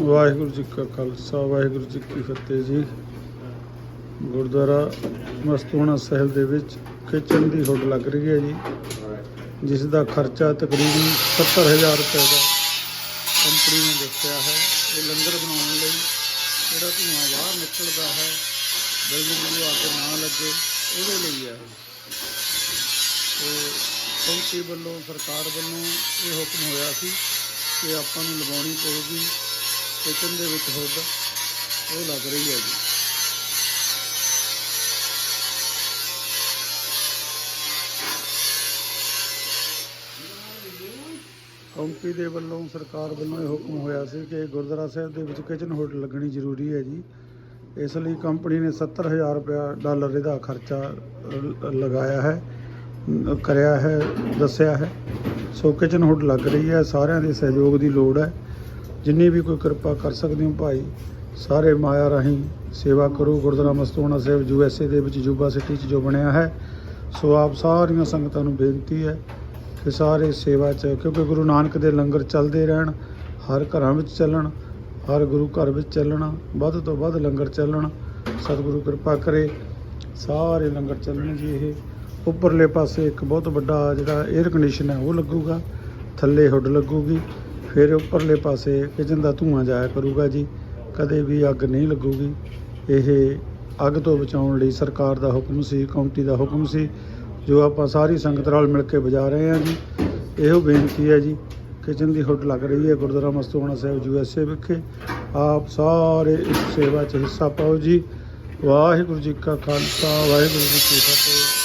ਵਾਹਿਗੁਰੂ ਜੀ ਕਾ ਖਾਲਸਾ, ਵਾਹਿਗੁਰੂ ਜੀ ਕੀ ਫਤਿਹ ਜੀ। ਗੁਰਦੁਆਰਾ ਮਸਤੂਣਾ ਸਾਹਿਬ ਦੇ ਵਿੱਚ ਕਿਚਨ ਦੀ ਹੁੱਡ ਲੱਗ ਰਹੀ ਹੈ ਜੀ। ਜਿਸ ਦਾ ਖਰਚਾ ਤਕਰੀਬਨ 70000 ਰੁਪਏ ਦਾ ਕੰਪਨੀ ਨੇ ਦੱਸਿਆ ਹੈ। ਇਹ ਲੰਗਰ ਬਣਾਉਣ ਲਈ ਜਿਹੜਾ ਧੂਆਂ ਬਾਹਰ ਨਿਕਲਦਾ ਹੈ ਬਿਲਡਿੰਗ ਨੂੰ ਅੱਗ ਨਾ ਲੱਗੇ, ਉਹਦੇ ਲਈ ਹੈ ਤੇ ਕੰਪਨੀ ਵੱਲੋਂ, ਸਰਕਾਰ ਵੱਲੋਂ ਇਹ ਹੁਕਮ ਹੋਇਆ ਸੀ ਕਿ ਆਪਾਂ ਨੂੰ ਲਗਾਉਣੀ ਪਊਗੀ, ਕਿਚਨ ਦੇ ਵਿੱਚ ਹੁੱਡ ਉਹ ਲੱਗ ਰਹੀ ਹੈ ਜੀ। ਕੰਪਨੀ ਦੇ ਵੱਲੋਂ, ਸਰਕਾਰ ਵੱਲੋਂ ਇਹ ਹੁਕਮ ਹੋਇਆ ਸੀ ਕਿ ਗੁਰਦੁਆਰਾ ਸਾਹਿਬ ਦੇ ਵਿੱਚ ਕਿਚਨ ਹੁੱਡ ਲੱਗਣੀ ਜ਼ਰੂਰੀ ਹੈ ਜੀ। ਇਸ ਲਈ ਕੰਪਨੀ ਨੇ 70000 ਰੁਪਇਆ ਡਾਲਰ ਇਹਦਾ ਖਰਚਾ ਲਗਾਇਆ ਹੈ ਕਰਿਆ ਹੈ, ਦੱਸਿਆ ਹੈ। ਸੋ ਕਿਚਨ ਹੁੱਡ ਲੱਗ ਰਹੀ ਹੈ, ਸਾਰਿਆਂ ਦੇ ਸਹਿਯੋਗ ਦੀ ਲੋੜ ਹੈ। ਜਿੰਨੀ ਵੀ ਕੋਈ ਕਿਰਪਾ ਕਰ ਸਕਦੇ ਹੋ ਭਾਈ, ਸਾਰੇ ਮਾਇਆ ਰਾਹੀਂ ਸੇਵਾ ਕਰੋ। Gurdwara Mastuana Sahib U S A ਦੇ ਵਿੱਚ ਜੂਬਾ ਸਿਟੀ 'ਚ ਜੋ ਬਣਿਆ ਹੈ। ਸੋ ਆਪ ਸਾਰੀਆਂ ਸੰਗਤਾਂ ਨੂੰ ਬੇਨਤੀ ਹੈ ਕਿ ਸਾਰੇ ਸੇਵਾ 'ਚ, ਕਿਉਂਕਿ ਗੁਰੂ ਨਾਨਕ ਦੇ ਲੰਗਰ ਚੱਲਦੇ ਰਹਿਣ, ਹਰ ਘਰਾਂ ਵਿੱਚ ਚੱਲਣ। ਹਰ ਗੁਰੂ ਘਰ ਵਿੱਚ ਚੱਲਣਾ, ਵੱਧ ਤੋਂ ਵੱਧ ਲੰਗਰ ਚੱਲਣ, ਸਤਿਗੁਰੂ ਕਿਰਪਾ ਕਰੇ, ਸਾਰੇ ਲੰਗਰ ਚੱਲਣ ਜੀ ਇਹ। ਉੱਪਰਲੇ ਪਾਸੇ ਇੱਕ ਬਹੁਤ ਵੱਡਾ ਜਿਹੜਾ 에ਅਰ ਕੰਡੀਸ਼ਨ ਹੈ, ਉਹ ਲੱਗੂਗਾ, ਥੱਲੇ ਹੁੱਡ ਲੱਗੂਗੀ, ਫਿਰ ਉੱਪਰਲੇ ਪਾਸੇ ਕਿਚਨ ਦਾ ਧੂਆਂ ਜਾਇਆ ਕਰੂਗਾ ਜੀ, ਕਦੇ ਵੀ ਅੱਗ ਨਹੀਂ ਲੱਗੂਗੀ। ਇਹ ਅੱਗ ਤੋਂ ਬਚਾਉਣ ਲਈ ਸਰਕਾਰ ਦਾ ਹੁਕਮ ਸੀ ਕਾਉਂਟੀ ਦਾ ਹੁਕਮ ਸੀ, ਜੋ ਆਪਾਂ ਸਾਰੀ ਸੰਗਤ ਨਾਲ ਮਿਲ ਕੇ ਬਜਾ ਰਹੇ ਹਾਂ ਜੀ। ਇਹੋ ਬੇਨਤੀ ਹੈ ਜੀ ਕਿਚਨ ਦੀ ਹੁੱਡ ਲੱਗ ਰਹੀ ਹੈ, Gurdwara Mastuana Sahib, U S A ਵਿਖੇ। ਆਪ ਸਾਰੇ ਇਸ ਸੇਵਾ 'ਚ ਹਿੱਸਾ ਪਾਓ ਜੀ। ਵਾਹਿਗੁਰੂ ਜੀ ਕਾ ਖਾਲਸਾ, ਵਾਹਿਗੁਰੂ ਜੀ ਕੀ ਫਤਿਹ।